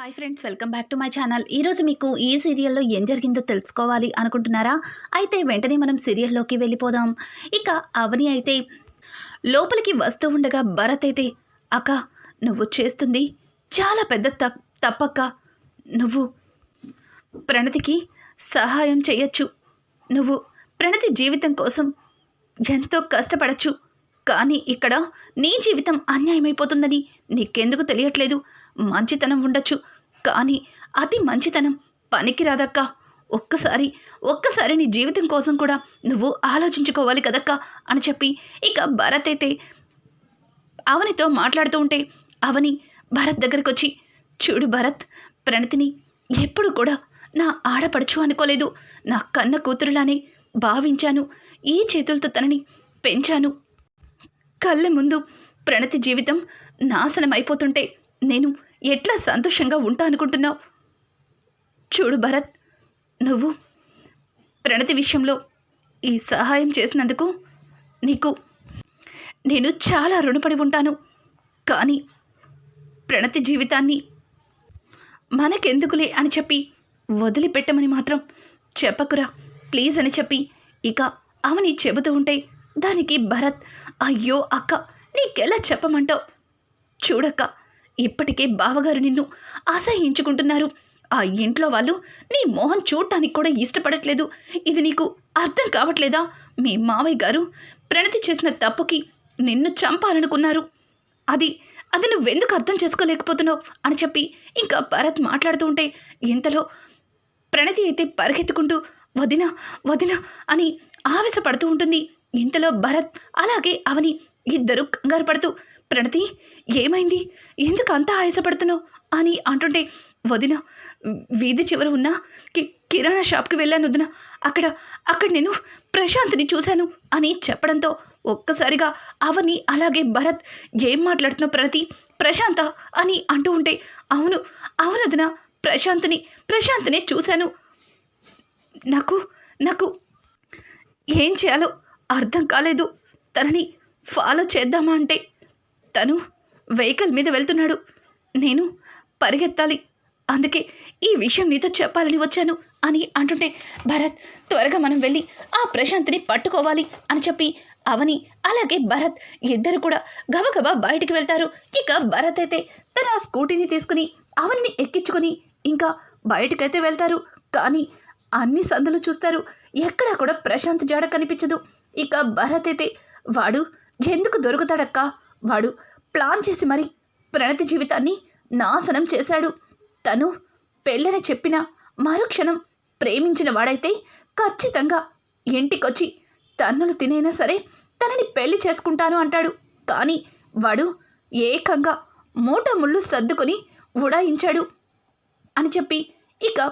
Hi friends welcome back to my channel. ఈరోజు మీకు ఈ సీరియల్లో ఏం జరిగిందో తెలుసుకోవాలి అనుకుంటున్నారా? అయితే వెంటనే మనం సీరియల్లోకి వెళ్ళిపోదాం. ఇక అవని అయితే లోపలికి వస్తూ ఉండగా భరత్ అయితే అక్క నువ్వు చేస్తుంది చాలా పెద్ద త తప్పక్క. నువ్వు ప్రణతికి సహాయం చేయొచ్చు. నువ్వు ప్రణతి జీవితం కోసం ఎంతో కష్టపడచ్చు. కానీ ఇక్కడ నీ జీవితం అన్యాయమైపోతుందని నీకెందుకు తెలియట్లేదు? మంచితనం ఉండొచ్చు. కానీ అతి మంచితనం. పనికిరాదక్కా. ఒక్కసారి ఒక్కసారి నీ జీవితం కోసం కూడా నువ్వు ఆలోచించుకోవాలి కదక్కా అని చెప్పి ఇక భరత్ అయితే అవనితో మాట్లాడుతూ ఉంటే అవని భరత్ దగ్గరికి వచ్చి చూడు భరత్ ప్రణతిని ఎప్పుడు కూడా నా ఆడపడుచు అనుకోలేదు. నా కన్న కూతురులానే భావించాను. ఈ చేతులతో తనని పెంచాను. కళ్ళ ముందు ప్రణతి జీవితం నాశనం అయిపోతుంటే నేను ఎట్లా సంతోషంగా ఉంటా అనుకుంటున్నావు? చూడు భరత్ నువ్వు ప్రణతి విషయంలో ఈ సహాయం చేసినందుకు నీకు నేను చాలా రుణపడి ఉంటాను. కానీ ప్రణతి జీవితాన్ని మనకెందుకులే అని చెప్పి వదిలిపెట్టమని మాత్రం చెప్పకురా. ప్లీజ్ అని చెప్పి ఇక అవని చెబుతూ ఉంటే దానికి భరత్ అయ్యో అక్క నీకెలా చెప్పమంటావు? చూడక్క ఇప్పటికే బావగారు నిన్ను అసహించుకుంటున్నారు. ఆ ఇంట్లో వాళ్ళు నీ మోహన్ చూడటానికి కూడా ఇష్టపడట్లేదు. ఇది నీకు అర్థం కావట్లేదా? మీ మావయ్య గారు ప్రణతి చేసిన తప్పుకి నిన్ను చంపాలనుకున్నారు. అది అది నువ్వెందుకు అర్థం చేసుకోలేకపోతున్నావు? అని చెప్పి ఇంకా భరత్ మాట్లాడుతూ ఉంటే ఇంతలో ప్రణతి అయితే పరిగెత్తుకుంటూ వదిన వదిన అని ఆవేశపడుతూ ఉంటుంది. ఇంతలో భరత్ అలాగే అవని ఇద్దరు కంగారు పడుతూ ప్రణతి ఏమైంది? ఎందుకు అంత ఆయాసపడుతున్నావు? అని అంటుంటే వదిన వీధి చివర ఉన్న కి కిరాణా షాప్కి వెళ్ళాను వదిన. అక్కడ అక్కడ నేను ప్రశాంత్ని చూశాను అని చెప్పడంతో ఒక్కసారిగా అవని అలాగే భరత్ ఏం మాట్లాడుతున్నావు ప్రణతి? ప్రశాంత? అని అంటూ ఉంటే అవును అవును వదిన ప్రశాంత్ని ప్రశాంత్నే చూశాను. నాకు నాకు ఏం చేయాలో అర్థం కాలేదు. తనని ఫాలో చేద్దామా? అంటే తను వెహికల్ మీద వెళ్తున్నాడు. నేను పరిగెత్తాలి. అందుకే ఈ విషయం నీతో చెప్పాలని వచ్చాను అని అంటుంటే భరత్ త్వరగా మనం వెళ్ళి ఆ ప్రశాంత్ని పట్టుకోవాలి అని చెప్పి అవని అలాగే భరత్ ఇద్దరు కూడా గబగబా బయటికి వెళ్తారు. ఇక భరత్ అయితే తన స్కూటీని తీసుకుని అవన్నీ ఎక్కించుకొని ఇంకా బయటకైతే వెళ్తారు. కానీ అన్ని సందులు చూస్తారు. ఎక్కడా కూడా ప్రశాంత్ జాడ కనిపించదు. ఇక భరత్ అయితే వాడు ఎందుకు దొరుకుతాడక్కా? వాడు ప్లాన్ చేసి మరి ప్రణతి జీవితాన్ని నాశనం చేశాడు. తను పెళ్ళని చెప్పిన మరుక్షణం ప్రేమించిన వాడైతే ఖచ్చితంగా ఇంటికొచ్చి తన్నులు తినైనా సరే తనని పెళ్ళి చేసుకుంటాను అంటాడు. కానీ వాడు ఏకంగా మూట ముళ్ళు సర్దుకొని ఉడాయించాడు అని చెప్పి ఇక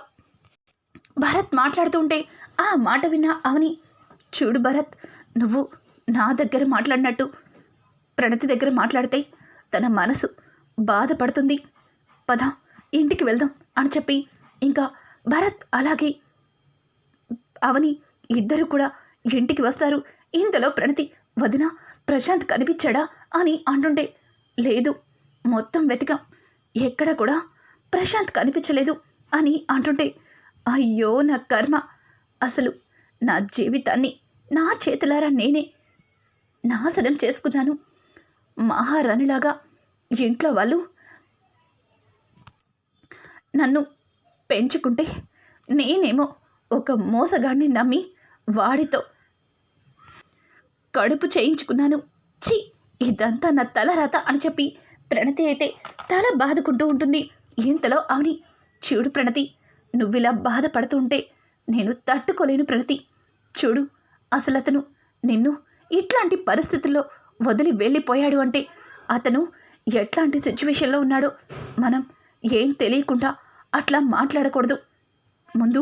భరత్ మాట్లాడుతుంటే ఆ మాట విన్నా అవని చూడు భరత్ నువ్వు నా దగ్గర మాట్లాడినట్టు ప్రణతి దగ్గర మాట్లాడితే తన మనసు బాధపడుతుంది. పద ఇంటికి వెళ్దాం అని చెప్పి ఇంకా భరత్ అలాగే అవని ఇద్దరు కూడా ఇంటికి వస్తారు. ఇంతలో ప్రణతి వదిన ప్రశాంత్ కనిపించాడా అని అంటుంటే లేదు మొత్తం వెతికాం. ఎక్కడ కూడా ప్రశాంత్ కనిపించలేదు అని అంటుంటే అయ్యో నా కర్మ. అసలు నా జీవితాన్ని నా చేతులారా నేనే నాశనం చేసుకున్నాను. మహారాణిలాగా ఇంట్లో వాళ్ళు నన్ను పెంచుకుంటే నేనేమో ఒక మోసగాడిని నమ్మి వాడితో కడుపు చేయించుకున్నాను. ఛీ ఇదంతా నా తలరాత అని చెప్పి ప్రణతి అయితే తల బాదుకుంటూ ఉంటుంది. ఇంతలో అవని చూడు ప్రణతి నువ్విలా బాధపడుతూ ఉంటే నేను తట్టుకోలేను ప్రణతి. చూడు అసలు అతను నిన్ను ఇట్లాంటి పరిస్థితుల్లో వదిలి వెళ్ళిపోయాడు అంటే అతను ఎట్లాంటి సిచ్యువేషన్లో ఉన్నాడో మనం ఏం తెలియకుండా అట్లా మాట్లాడకూడదు. ముందు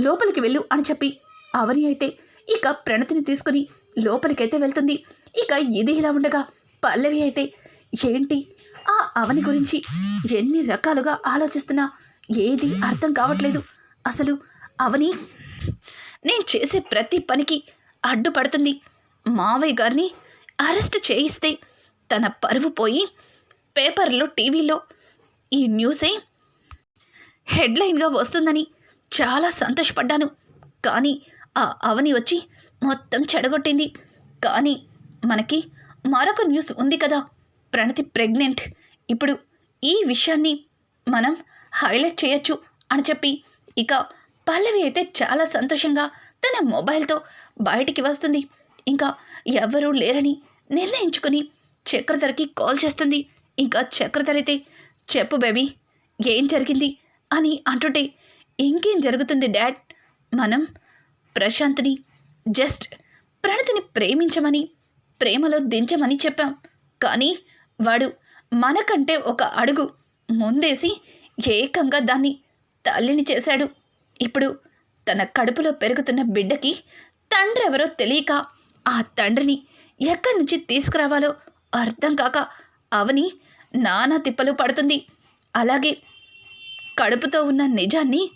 లోపలికి వెళ్ళు అని చెప్పి అవని అయితే ఇక ప్రణతిని తీసుకుని లోపలికైతే వెళ్తుంది. ఇక ఇది ఇలా ఉండగా పల్లవి అయితే ఏంటి? ఆ అవని గురించి ఎన్ని రకాలుగా ఆలోచిస్తున్నా ఏది అర్థం కావట్లేదు. అసలు అవని నేను చేసే ప్రతి పనికి అడ్డుపడుతుంది. మావయ్య గారిని అరెస్ట్ చేయిస్తే తన పరువు పోయి పేపర్లో టీవీలో ఈ న్యూసే హెడ్లైన్గా వస్తుందని చాలా సంతోషపడ్డాను. కానీ ఆ అవని వచ్చి మొత్తం చెడగొట్టింది. కానీ మనకి మరొక న్యూస్ ఉంది కదా. ప్రణతి ప్రెగ్నెంట్. ఇప్పుడు ఈ విషయాన్ని మనం హైలైట్ చేయొచ్చు అని చెప్పి ఇక పల్లవి అయితే చాలా సంతోషంగా తన మొబైల్తో బయటికి వస్తుంది. ఇంకా ఎవరూ లేరని నిర్ణయించుకుని చక్రధరకి కాల్ చేస్తుంది. ఇంకా చక్రధరైతే చెప్పు బేబీ ఏం జరిగింది? అని అంటుంటే ఇంకేం జరుగుతుంది డాడ్? మనం ప్రశాంత్ని జస్ట్ ప్రణతిని ప్రేమించమని ప్రేమలో దించమని చెప్పాం. కానీ వాడు మనకంటే ఒక అడుగు ముందేసి ఏకంగా దాన్ని తల్లిని చేశాడు. ఇప్పుడు తన కడుపులో పెరుగుతున్న బిడ్డకి తండ్రి ఎవరో తెలియక ఆ తండ్రిని ఎక్కడి నుంచి తీసుకురావాలో అర్థం కాక అవని నానా తిప్పలు పడుతుంది. అలాగే కడుపుతో ఉన్న నిజాన్ని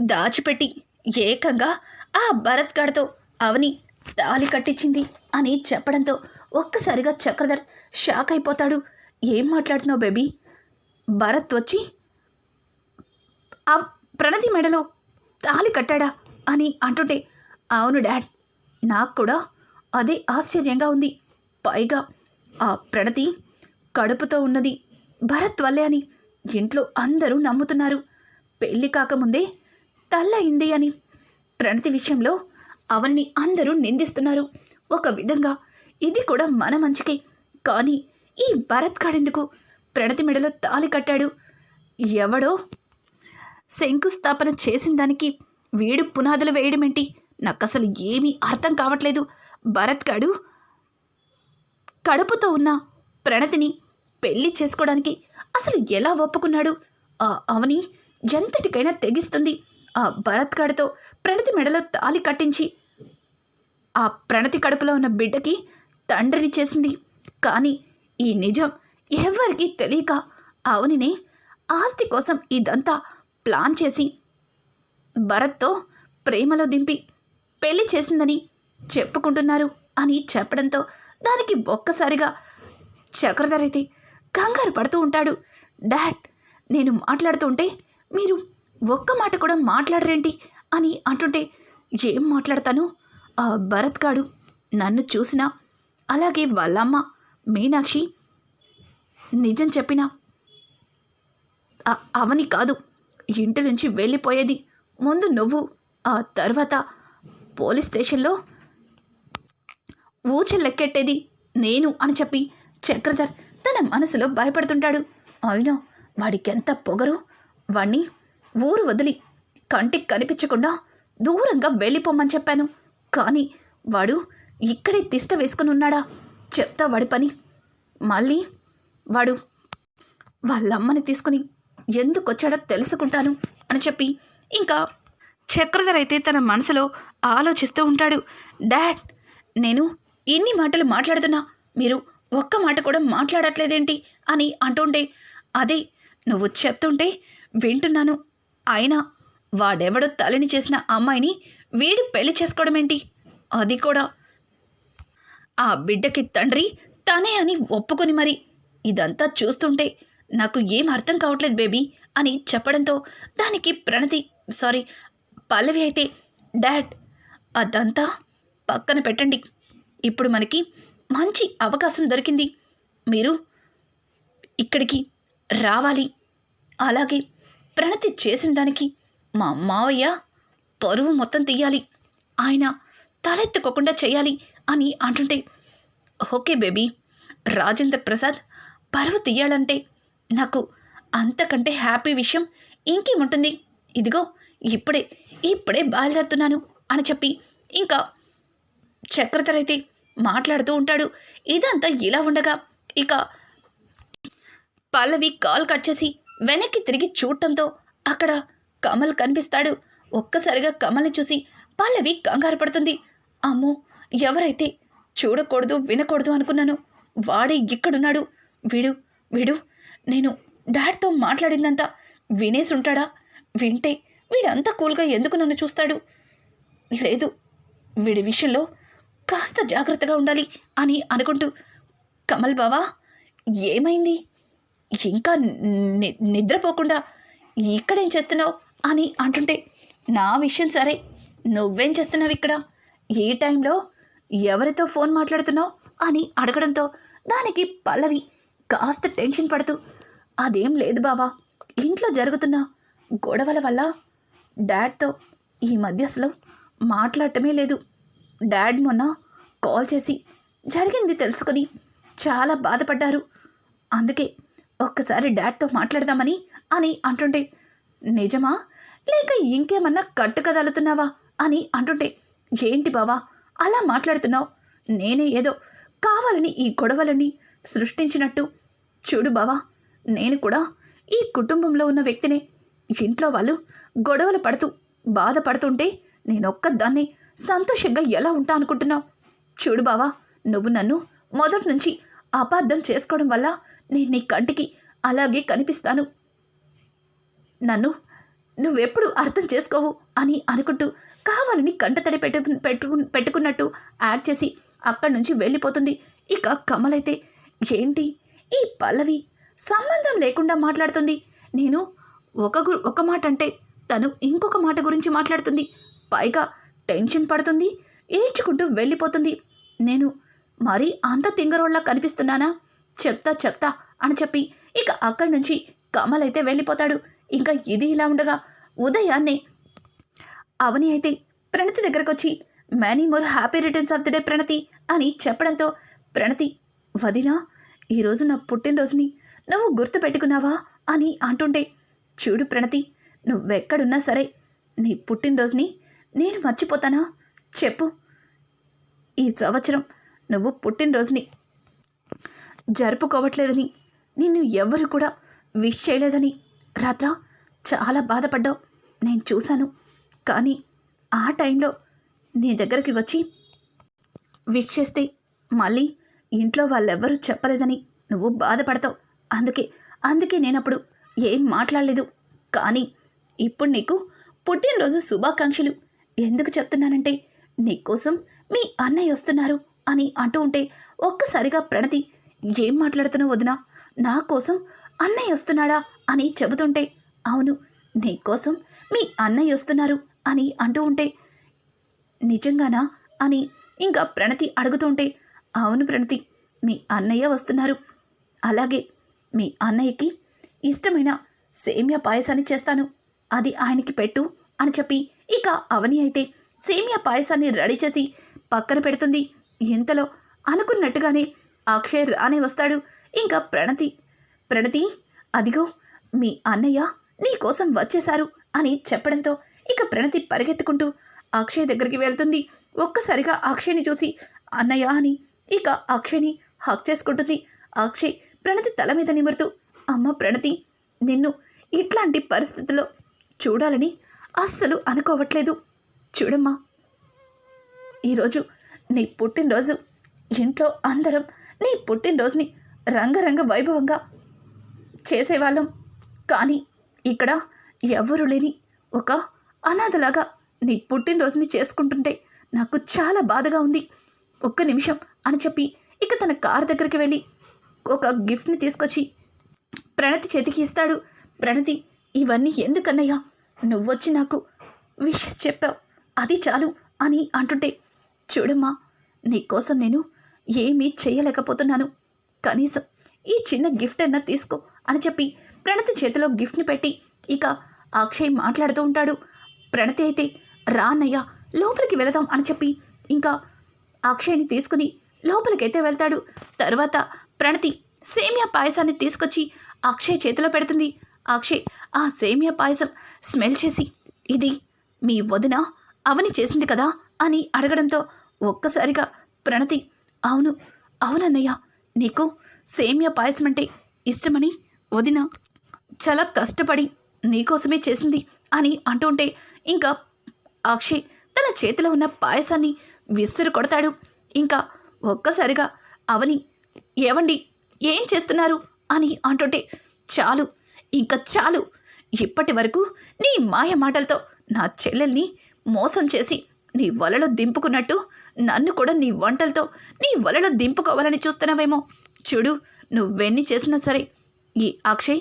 దాచిపెట్టి ఏకంగా ఆ భరత్ గడతో అవని తాలి కట్టించింది అని చెప్పడంతో ఒక్కసారిగా చక్రధర్ షాక్ అయిపోతాడు. ఏం మాట్లాడుతున్నావు బేబీ? భరత్ వచ్చి ఆ ప్రణతి మెడలో తాలి కట్టాడా? అని అంటుంటే అవును డాడ్ నాకు కూడా అదే ఆశ్చర్యంగా ఉంది. పైగా ఆ ప్రణతి కడుపుతో ఉన్నది. భరత్ వల్లే అని ఇంట్లో అందరూ నమ్ముతున్నారు. పెళ్ళి కాకముందే తల్లయింది అని ప్రణతి విషయంలో అవన్ని అందరూ నిందిస్తున్నారు. ఒక విధంగా ఇది కూడా మన మంచికే. కానీ ఈ భరత్ కాడెందుకు ప్రణతి మెడలో తాలి కట్టాడు? ఎవడో శంకుస్థాపన చేసిన దానికి వీడు పునాదులు వేయడమేంటి? నాకు అసలు ఏమీ అర్థం కావట్లేదు. భరత్ గాడు కడుపుతో ఉన్న ప్రణతిని పెళ్ళి చేసుకోవడానికి అసలు ఎలా ఒప్పుకున్నాడు? ఆ అవని ఎంతటికైనా తెగిస్తుంది. ఆ భరత్ గాడితో ప్రణతి మెడలో తాలి కట్టించి ఆ ప్రణతి కడుపులో ఉన్న బిడ్డకి తండ్రిని చేసింది. కానీ ఈ నిజం ఎవరికీ తెలియక అవనినే ఆస్తి కోసం ఇదంతా ప్లాన్ చేసి భరత్తో ప్రేమలో దింపి పెళ్ళి చేసిందని చెప్పుకుంటున్నారు అని చెప్పడంతో దానికి ఒక్కసారిగా చక్రధరైతే కంగారు పడుతూ ఉంటాడు. డాడ్ నేను మాట్లాడుతూ ఉంటే మీరు ఒక్క మాట కూడా మాట్లాడరేంటి అని అంటుంటే ఏం మాట్లాడతాను? ఆ భరత్ గాడు నన్ను చూసినా అలాగే వాళ్ళమ్మ మీనాక్షి నిజం చెప్పినా అవని కాదు. ఇంటి నుంచి వెళ్ళిపోయేది ముందు నువ్వు ఆ తర్వాత పోలీస్ స్టేషన్లో ఊచెల్లెక్కెట్టేది నేను అని చెప్పి చక్రధర్ తన మనసులో భయపడుతుంటాడు. అయినా వాడికెంత పొగరు? వాణ్ణి ఊరు వదిలి కంటికి కనిపించకుండా దూరంగా వెళ్ళిపోమని చెప్పాను. కానీ వాడు ఇక్కడే తిష్ట వేసుకుని ఉన్నాడా? చెప్తా వాడి పని. మళ్ళీ వాడు వాళ్ళమ్మని తీసుకుని ఎందుకు వచ్చాడో తెలుసుకుంటాను అని చెప్పి ఇంకా చక్రధర్ అయితే తన మనసులో ఆలోచిస్తూ ఉంటాడు. డాడ్ నేను ఎన్ని మాటలు మాట్లాడుతున్నా మీరు ఒక్క మాట కూడా మాట్లాడట్లేదేంటి అని అంటుంటే అదే నువ్వు చెప్తుంటే వింటున్నాను. అయినా వాడెవడో తలని చేసిన అమ్మాయిని వీడు పెళ్ళి చేసుకోవడం ఏంటి అది కూడా. ఆ బిడ్డకి తండ్రి తనే అని ఒప్పుకొని మరి ఇదంతా చూస్తుంటే నాకు ఏం అర్థం కావట్లేదు బేబీ అని చెప్పడంతో దానికి ప్రణతి సారీ పల్లవి అయితే డాడ్ అదంతా పక్కన పెట్టండి. ఇప్పుడు మనకి మంచి అవకాశం దొరికింది. మీరు ఇక్కడికి రావాలి. అలాగే ప్రణతి చేసిన దానికి మా మావయ్య పరువు మొత్తం తీయాలి. ఆయన తలెత్తుకోకుండా చేయాలి అని అంటుంటే ఓకే బేబీ రాజేంద్ర ప్రసాద్ పరువు తీయాలంటే నాకు అంతకంటే హ్యాపీ విషయం ఇంకేముంటుంది? ఇదిగో ఇప్పుడే ఇప్పుడే బయలుదేరుతున్నాను అని చెప్పి ఇంకా చక్రతరైతే మాట్లాడుతూ ఉంటాడు. ఇదంతా ఇలా ఉండగా ఇక పల్లవి కాల్ కట్ చేసి వెనక్కి తిరిగి చూడటంతో అక్కడ కమల్ కనిపిస్తాడు. ఒక్కసారిగా కమల్ని చూసి పల్లవి కంగారు పడుతుంది. అమ్మో ఎవరైతే చూడకూడదు వినకూడదు అనుకున్నాను వాడే ఇక్కడున్నాడు. వీడు వీడు నేను డాడ్తో మాట్లాడిందంతా వినేసి ఉంటాడా వింటే వీడంతా కూల్గా ఎందుకు నన్ను చూస్తాడు? లేదు వీడి విషయంలో కాస్త జాగ్రత్తగా ఉండాలి అని అనుకుంటూ కమల్ బావా ఏమైంది? ఇంకా ని- నిద్రపోకుండా ఇక్కడేం చేస్తున్నావు? అని అంటుంటే నా విషయం సరే నువ్వేం చేస్తున్నావు ఇక్కడ? ఏ టైంలో ఎవరితో ఫోన్ మాట్లాడుతున్నావు? అని అడగడంతో దానికి పల్లవి కాస్త టెన్షన్ పడుతూ అదేం లేదు బావా ఇంట్లో జరుగుతున్న గొడవల వల్ల డాడ్తో ఈ మధ్య అసలు మాట్లాడటమే లేదు. డాడ్ మొన్న కాల్ చేసి జరిగింది తెలుసుకొని చాలా బాధపడ్డారు. అందుకే ఒక్కసారి డాడ్తో మాట్లాడదామని అని అంటుంటే నిజమా? లేక ఇంకేమన్నా కట్టుకదలుతున్నావా అని అంటుంటే ఏంటి బావా? అలా మాట్లాడుతున్నావు. నేనే ఏదో కావాలని ఈ గొడవలని సృష్టించినట్టు. చూడు బావా నేను కూడా ఈ కుటుంబంలో ఉన్న వ్యక్తినే ఇంట్లో వాళ్ళు గొడవలు పడుతూ బాధపడుతుంటే నేనొక్కదాన్ని సంతోషంగా ఎలా ఉంటా అనుకుంటున్నావు? చూడు బావా నువ్వు నన్ను మొదటి నుంచి అపార్థం చేసుకోవడం వల్ల నేను నీ కంటికి అలాగే కనిపిస్తాను. నన్ను నువ్వెప్పుడు అర్థం చేసుకోవు అని అనుకుంటూ కావాలని కంటతడి పెట్టు పెట్టు పెట్టుకున్నట్టు యాక్ట్ చేసి అక్కడి నుంచి వెళ్ళిపోతుంది. ఇక కమలైతే ఏంటి? ఈ పల్లవి సంబంధం లేకుండా మాట్లాడుతుంది. నేను ఒక గు ఒక మాట అంటే తను ఇంకొక మాట గురించి మాట్లాడుతుంది. పైగా టెన్షన్ పడుతుంది ఏడ్చుకుంటూ వెళ్ళిపోతుంది. నేను మరీ అంత తింగరోళ్ళ కనిపిస్తున్నానా? చెప్తా చెప్తా అని చెప్పి ఇక అక్కడి నుంచి కమల్ అయితే వెళ్ళిపోతాడు. ఇంకా ఇది ఇలా ఉండగా ఉదయాన్నే అవని అయితే ప్రణతి దగ్గరకు వచ్చి many more happy returns of the day Pranathi అని చెప్పడంతో ప్రణతి వదినా ఈరోజు నా పుట్టినరోజుని నువ్వు గుర్తు పెట్టుకున్నావా? అని అంటుంటే చూడు ప్రణతి నువ్వెక్కడున్నా సరే నీ పుట్టినరోజుని నేను మర్చిపోతానా? చెప్పు. ఈ సంవత్సరం నువ్వు పుట్టినరోజుని జరుపుకోవట్లేదని నిన్ను ఎవ్వరు కూడా విష్ చేయలేదని. రాత్ర చాలా బాధపడ్డావు. నేను చూశాను. కానీ ఆ టైంలో నీ దగ్గరికి వచ్చి విష్ చేస్తే మళ్ళీ ఇంట్లో వాళ్ళెవ్వరూ చెప్పలేదని నువ్వు బాధపడతావు. అందుకే అందుకే నేనప్పుడు ఏం మాట్లాడలేదు. కానీ ఇప్పుడు నీకు పుట్టినరోజు శుభాకాంక్షలు. ఎందుకు చెప్తున్నానంటే నీకోసం మీ అన్నయ్య వస్తున్నారు అని అంటూ ఉంటే ఒక్కసారిగా ప్రణతి ఏం మాట్లాడుతున్నావు వదినా? నా కోసం అన్నయ్య వస్తున్నాడా? అని చెబుతుంటే అవును నీకోసం మీ అన్నయ్య వస్తున్నారు అని అంటూ ఉంటే నిజంగానా? అని ఇంకా ప్రణతి అడుగుతుంటే అవును ప్రణతి మీ అన్నయ్య వస్తున్నారు. అలాగే మీ అన్నయ్యకి ఇష్టమైన సేమియా పాయసాన్ని చేస్తాను. అది ఆయనకి పెట్టు అని చెప్పి ఇక అవని అయితే సేమియా పాయసాన్ని రెడీ చేసి పక్కన పెడుతుంది. ఇంతలో అనుకున్నట్టుగానే అక్షయ్ రానే వస్తాడు. ఇంకా ప్రణతి ప్రణతి అదిగో మీ అన్నయ్య నీ కోసం వచ్చేశారు అని చెప్పడంతో ఇక ప్రణతి పరిగెత్తుకుంటూ అక్షయ్ దగ్గరికి వెళ్తుంది. ఒక్కసారిగా అక్షయ్ని చూసి అన్నయ్య అని ఇక అక్షయ్ని హక్ చేసుకుంటుంది. అక్షయ్ ప్రణతి తల మీద నిమురుతూ అమ్మ ప్రణతి నిన్ను ఇట్లాంటి పరిస్థితుల్లో చూడాలని అస్సలు అనుకోవట్లేదు. చూడమ్మా ఈరోజు నీ పుట్టినరోజు. ఇంట్లో అందరం నీ పుట్టినరోజుని రంగరంగ వైభవంగా చేసేవాళ్ళం. కానీ ఇక్కడ ఎవరు లేని ఒక అనాథలాగా నీ పుట్టినరోజుని చేసుకుంటుంటే నాకు చాలా బాధగా ఉంది. ఒక్క నిమిషం అని చెప్పి ఇక తన కార్ దగ్గరికి వెళ్ళి ఒక గిఫ్ట్ని తీసుకొచ్చి ప్రణతి చేతికి ఇస్తాడు. ప్రణతి ఇవన్నీ ఎందుకన్నయ్యా? నువ్వొచ్చి నాకు విషెస్ చెప్పావు. అది చాలు అని అంటుంటే చూడమ్మా నీకోసం నేను ఏమీ చేయలేకపోతున్నాను. కనీసం ఈ చిన్న గిఫ్ట్ అన్నా తీసుకో అని చెప్పి ప్రణతి చేతిలో గిఫ్ట్ని పెట్టి ఇక అక్షయ్ మాట్లాడుతూ ఉంటాడు. ప్రణతి అయితే రా లోపలికి వెళదాం అని చెప్పి ఇంకా అక్షయ్ని తీసుకుని లోపలికైతే వెళ్తాడు. తర్వాత ప్రణతి సేమియా పాయసాన్ని తీసుకొచ్చి అక్షయ్ చేతిలో పెడుతుంది. అక్షయ్ ఆ సేమియా పాయసం స్మెల్ చేసి ఇది మీ వదిన? అవని చేసింది కదా? అని అడగడంతో ఒక్కసారిగా ప్రణతి అవును అవునన్నయ్య నీకు సేమియా పాయసం అంటే ఇష్టమని వదిన చాలా కష్టపడి నీకోసమే చేసింది అని అంటుంటే ఇంకా అక్షయ్ తన చేతిలో ఉన్న పాయసాన్ని విసురు కొడతాడు. ఇంకా ఒక్కసారిగా అవని ఏవండి? ఏం చేస్తున్నారు? అని అంటుంటే చాలు ఇంకా చాలు. ఇప్పటి వరకు నీ మాయ మాటలతో నా చెల్లెల్ని మోసం చేసి నీ వలలో దింపుకున్నట్టు నన్ను కూడా నీ వంటలతో నీ వలలో దింపుకోవాలని చూస్తున్నావేమో. చూడు నువ్వెన్ని చేసినా సరే ఈ అక్షయ్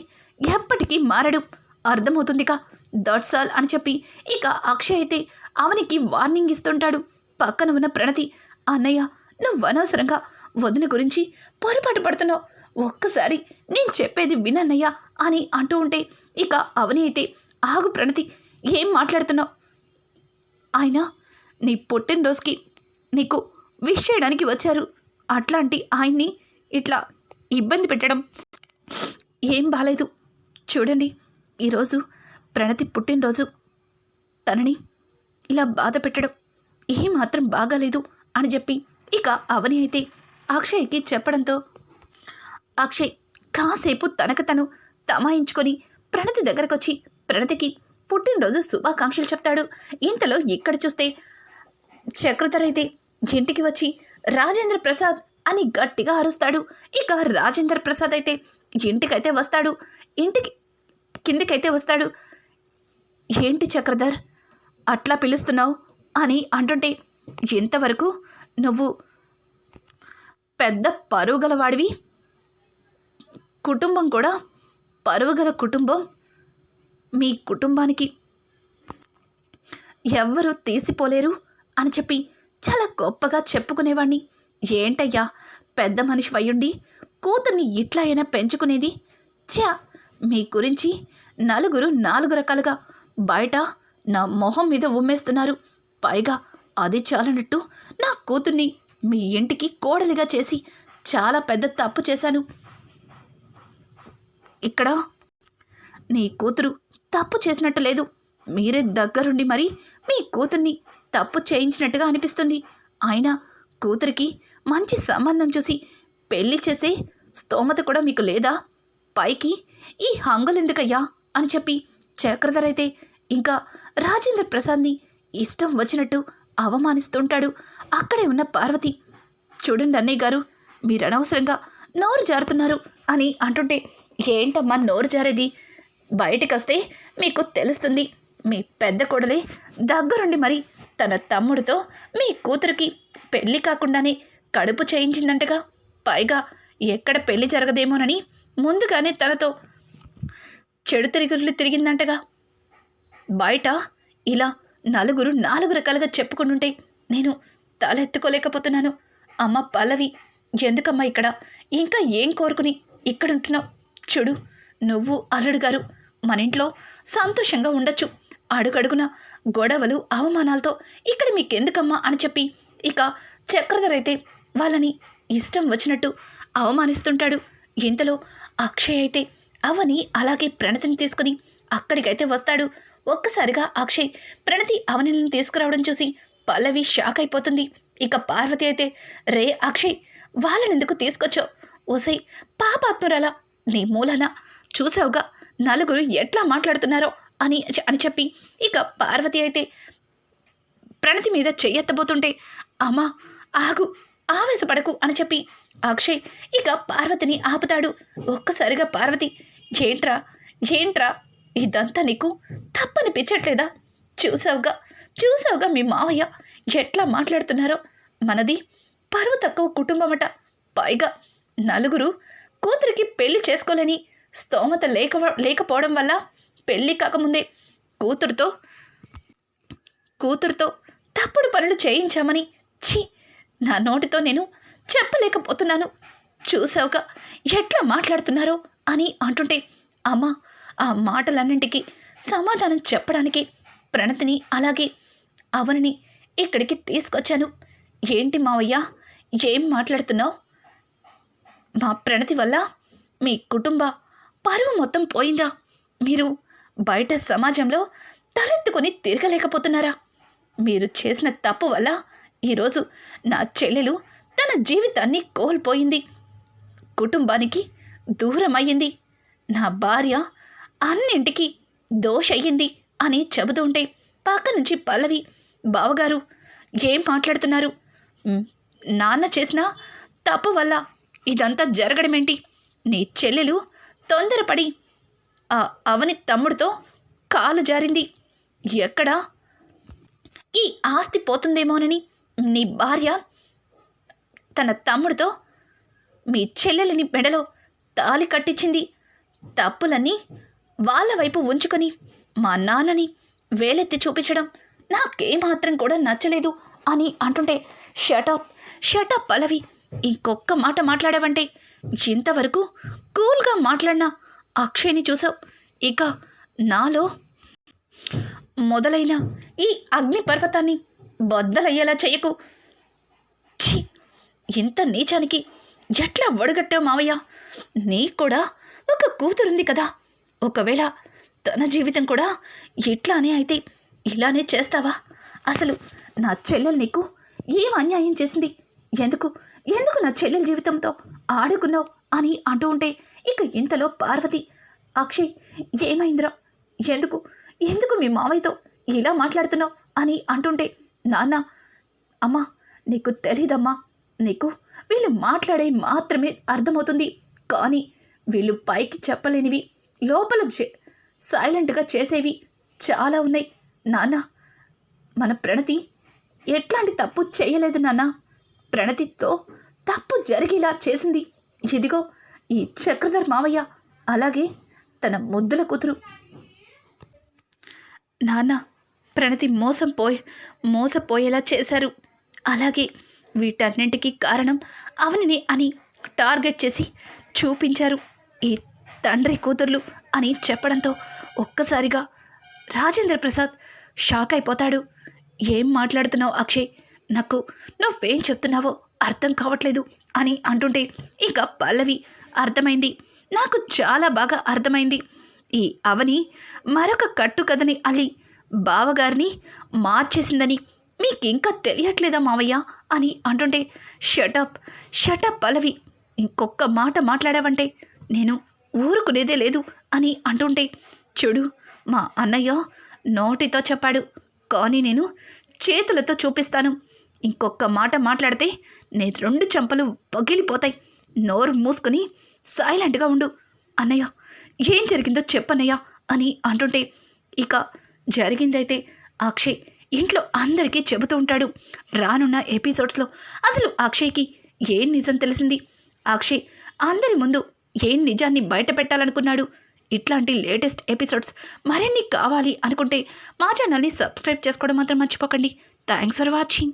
ఎప్పటికీ మారడు. అర్థమవుతుందిగా దట్స్ ఆల్ అని చెప్పి ఇక అక్షయ్ అయితే అవనికి వార్నింగ్ ఇస్తుంటాడు. పక్కన ఉన్న ప్రణతి అన్నయ్య నువ్వు అనవసరంగా వదిన గురించి పొరపాటు పడుతున్నావు. ఒక్కసారి నేను చెప్పేది వినన్నయ్యా అని అంటూ ఉంటే ఇక అవని అయితే ఆగు ప్రణతి ఏం మాట్లాడుతున్నావు? ఆయన నీ పుట్టినరోజుకి నీకు విష్ చేయడానికి వచ్చారు. అట్లాంటి ఆయన్ని ఇట్లా ఇబ్బంది పెట్టడం ఏం బాలేదు. చూడండి ఈరోజు ప్రణతి పుట్టినరోజు. తనని ఇలా బాధ పెట్టడం ఏమాత్రం బాగాలేదు అని చెప్పి ఇక అవని అయితే అక్షయ్కి చెప్పడంతో అక్షయ్ కాసేపు తనకు తను తమాయించుకొని ప్రణతి దగ్గరకొచ్చి ప్రణతికి పుట్టినరోజు శుభాకాంక్షలు చెప్తాడు. ఇంతలో ఇక్కడ చూస్తే చక్రధర్ అయితే ఇంటికి వచ్చి రాజేంద్ర ప్రసాద్ అని గట్టిగా అరుస్తాడు. ఇక రాజేంద్ర ప్రసాద్ అయితే ఇంటికైతే వస్తాడు. ఇంటికి కిందికైతే వస్తాడు. ఏంటి చక్రధర్ అట్లా పిలుస్తున్నావు? అని అంటుంటే ఎంతవరకు నువ్వు పెద్ద పరువు గలవాడివి. కుటుంబం కూడా పరువుగల కుటుంబం. మీ కుటుంబానికి ఎవ్వరూ తీసిపోలేరు అని చెప్పి చాలా గొప్పగా చెప్పుకునేవాణ్ణి. ఏంటయ్యా పెద్ద మనిషి అయ్యుండి కూతుర్ని ఇట్లా అయినా పెంచుకునేది? ఛా మీ గురించి నలుగురు నాలుగు రకాలుగా బయట నా మొహం మీద ఉమ్మేస్తున్నారు. పైగా అది చాలనట్టు నా కూతుర్ని మీ ఇంటికి కోడలిగా చేసి చాలా పెద్ద తప్పు చేశాను. ఇక్కడ? నీ కూతురు తప్పు చేసినట్టు లేదు. మీరే దగ్గరుండి మరి మీ కూతుర్ని తప్పు చేయించినట్టుగా అనిపిస్తుంది. అయినా కూతురికి మంచి సంబంధం చూసి పెళ్ళి చేసే స్తోమత కూడా మీకు లేదా? పైకి ఈ హంగులెందుకయ్యా? అని చెప్పి చక్రధర్ అయితే ఇంకా రాజేంద్ర ప్రసాద్ని ఇష్టం వచ్చినట్టు అవమానిస్తుంటాడు అక్కడే ఉన్న పార్వతి. చూడండి అన్నయ్య గారు మీరు అనవసరంగా నోరు జారుతున్నారు అని అంటుంటే ఏంటమ్మా నోరు జారేది? బయటికి వస్తే మీకు తెలుస్తుంది మీ పెద్ద కొడలే దగ్గరుండి మరి తన తమ్ముడితో మీ కూతురికి పెళ్ళి కాకుండానే కడుపు చేయించిందంటగా. పైగా ఎక్కడ పెళ్ళి జరగదేమోనని ముందుగానే తనతో చెడు తిరుగులు తిరిగిందంటగా. బయట ఇలా నలుగురు నాలుగు రకాలుగా చెప్పుకుంటుంటే నేను తలెత్తుకోలేకపోతున్నాను. అమ్మ పల్లవి ఎందుకమ్మా ఇక్కడ? ఇంకా ఏం కోరుకుని ఇక్కడ ఉంటున్నావు చూడు నువ్వు అల్లుడు గారు మన ఇంట్లో సంతోషంగా ఉండొచ్చు. అడుగడుగున గొడవలు అవమానాలతో ఇక్కడ మీకెందుకమ్మా అని చెప్పి ఇక చక్రధర్ అయితే వాళ్ళని ఇష్టం వచ్చినట్టు అవమానిస్తుంటాడు. ఇంతలో అక్షయ్ అయితే అవని అలాగే ప్రణతిని తీసుకుని అక్కడికైతే వస్తాడు. ఒక్కసారిగా అక్షయ్ ప్రణతి అవనిలను తీసుకురావడం చూసి పల్లవి షాక్ అయిపోతుంది. ఇక పార్వతి అయితే రే అక్షయ్ వాళ్ళని ఎందుకు తీసుకొచ్చో ఓసై పాపాత్మురాలా నీ మూలన చూసావుగా నలుగురు ఎట్లా మాట్లాడుతున్నారో అని అని చెప్పి ఇక పార్వతి అయితే ప్రణతి మీద చెయ్యెత్తబోతుంటే అమ్మా ఆగు ఆవేశపడకు అని చెప్పి అక్షయ్ ఇక పార్వతిని ఆపుతాడు. ఒక్కసారిగా పార్వతి ఏంట్రా ఏంట్రా ఇదంతా నీకు తప్పనిపించట్లేదా? చూసావుగా చూసావుగా మీ మావయ్య ఎట్లా మాట్లాడుతున్నారో? మనది పరువు తక్కువ కుటుంబమట. పైగా నలుగురు కూతురికి పెళ్ళి చేసుకోలేని స్తోమత లేక లేకపోవడం వల్ల పెళ్ళి కాకముందే కూతురుతో కూతురుతో తప్పుడు పనులు చేయించామని ఛీ నా నోటితో నేను చెప్పలేకపోతున్నాను. చూసావుగా ఎట్లా మాట్లాడుతున్నారో అని అంటుంటే అమ్మ ఆ మాటలన్నింటికి సమాధానం చెప్పడానికి ప్రణతిని అలాగే అవనిని ఇక్కడికి తీసుకొచ్చాను. ఏంటి మావయ్య ఏం మాట్లాడుతున్నావు? మా ప్రణతి వల్ల మీ కుటుంబ పరువు మొత్తం పోయిందా? మీరు బయట సమాజంలో తలెత్తుకొని తిరగలేకపోతున్నారా? మీరు చేసిన తప్పు వల్ల ఈరోజు నా చెల్లెలు తన జీవితాన్ని కోల్పోయింది. కుటుంబానికి దూరం అయ్యింది. నా భార్య అన్నింటికి దోషయ్యింది అని చెబుతుంటే పక్క నుంచి పల్లవి బావగారు ఏం మాట్లాడుతున్నారు? నాన్న చేసిన తప్పు వల్ల ఇదంతా జరగడమేంటి? నీ చెల్లెలు తొందరపడి ఆ అవని తమ్ముడితో కాలు జారింది. ఎక్కడా? ఈ ఆస్తి పోతుందేమోనని నీ భార్య తన తమ్ముడితో మీ చెల్లెలిని మెడలో తాలి కట్టించింది. తప్పులన్నీ వాళ్ళ వైపు ఉంచుకొని మా నాన్నని వేలెత్తి చూపించడం నాకేమాత్రం కూడా నచ్చలేదు అని అంటుంటే షటప్ షటప్ పలవి ఇంకొక్క మాట మాట్లాడావంటే ఇంతవరకు కూల్గా మాట్లాడినా అక్షయ్ని చూసావు. ఇక నాలో మొదలైన ఈ అగ్ని పర్వతాన్ని బద్దలయ్యేలా చేయకు. ఛీ ఇంత నీచానికి ఎట్లా వడగట్టావు మావయ్య? నీకు కూడా ఒక కూతురుంది కదా. ఒకవేళ తన జీవితం కూడా ఇట్లానే అయితే ఇలానే చేస్తావా? అసలు నా చెల్లెలు నీకు ఏం అన్యాయం చేసింది? ఎందుకు ఎందుకు నా చెల్లెల జీవితంతో ఆడుకున్నావు అని అంటూ ఉంటే ఇక ఇంతలో పార్వతి అక్షయ్ ఏమైందిరా? ఎందుకు? ఎందుకు మీ మావయ్యతో ఇలా మాట్లాడుతున్నావు అని అంటుంటే నాన్న అమ్మా నీకు తెలీదమ్మా. నీకు వీళ్ళు మాట్లాడే మాత్రమే అర్థమవుతుంది. కానీ వీళ్ళు పైకి చెప్పలేనివి లోపల చే- సైలెంట్గా చేసేవి చాలా ఉన్నాయి. నాన్న మన ప్రణతి ఎట్లాంటి తప్పు చేయలేదు నాన్న. ప్రణతితో తప్పు జరిగేలా చేసింది. ఇదిగో ఈ చక్రధర్ మావయ్య అలాగే తన ముద్దుల కూతురు. నాన్న ప్రణతి మోసం పోయి మోసపోయేలా చేశారు. అలాగే వీటన్నింటికి కారణం అవనిని అని టార్గెట్ చేసి చూపించారు ఈ తండ్రి కూతుర్లు అని చెప్పడంతో ఒక్కసారిగా రాజేంద్ర ప్రసాద్ షాక్ అయిపోతాడు. ఏం మాట్లాడుతున్నావు అక్షయ్? నాకు నువ్వేం చెప్తున్నావో అర్థం కావట్లేదు అని అంటుంటే ఇక పల్లవి అర్థమైంది. నాకు చాలా బాగా అర్థమైంది. ఈ అవని మరొక కట్టుకథని అల్లి బావగారిని మార్చేసిందని మీకింకా తెలియట్లేదా మావయ్య అని అంటుంటే షటప్ షటప్ పల్లవి. ఇంకొక మాట మాట్లాడావంటే నేను ఊరుకునేదే లేదు అని అంటుంటే చూడు మా అన్నయ్య నోటితో చెప్పాడు. కానీ నేను చేతులతో చూపిస్తాను. ఇంకొక మాట మాట్లాడితే నేను రెండు చెంపలు పగిలిపోతాయి. నోరు మూసుకొని సైలెంట్గా ఉండు. అన్నయ్య ఏం జరిగిందో చెప్పన్నయ్య అని అంటుంటే ఇక జరిగిందైతే అక్షయ్ ఇంట్లో అందరికీ చెబుతూ ఉంటాడు. రానున్న ఎపిసోడ్స్లో అసలు అక్షయ్కి ఏం నిజం తెలిసింది? అక్షయ్ అందరి ముందు ఏం నిజాన్ని బయట పెట్టాలనుకున్నాడు? ఇట్లాంటి లేటెస్ట్ ఎపిసోడ్స్ మరిన్ని కావాలి అనుకుంటే మా ఛానల్ని సబ్స్క్రైబ్ చేసుకోవడం మాత్రం మర్చిపోకండి. Thanks for watching.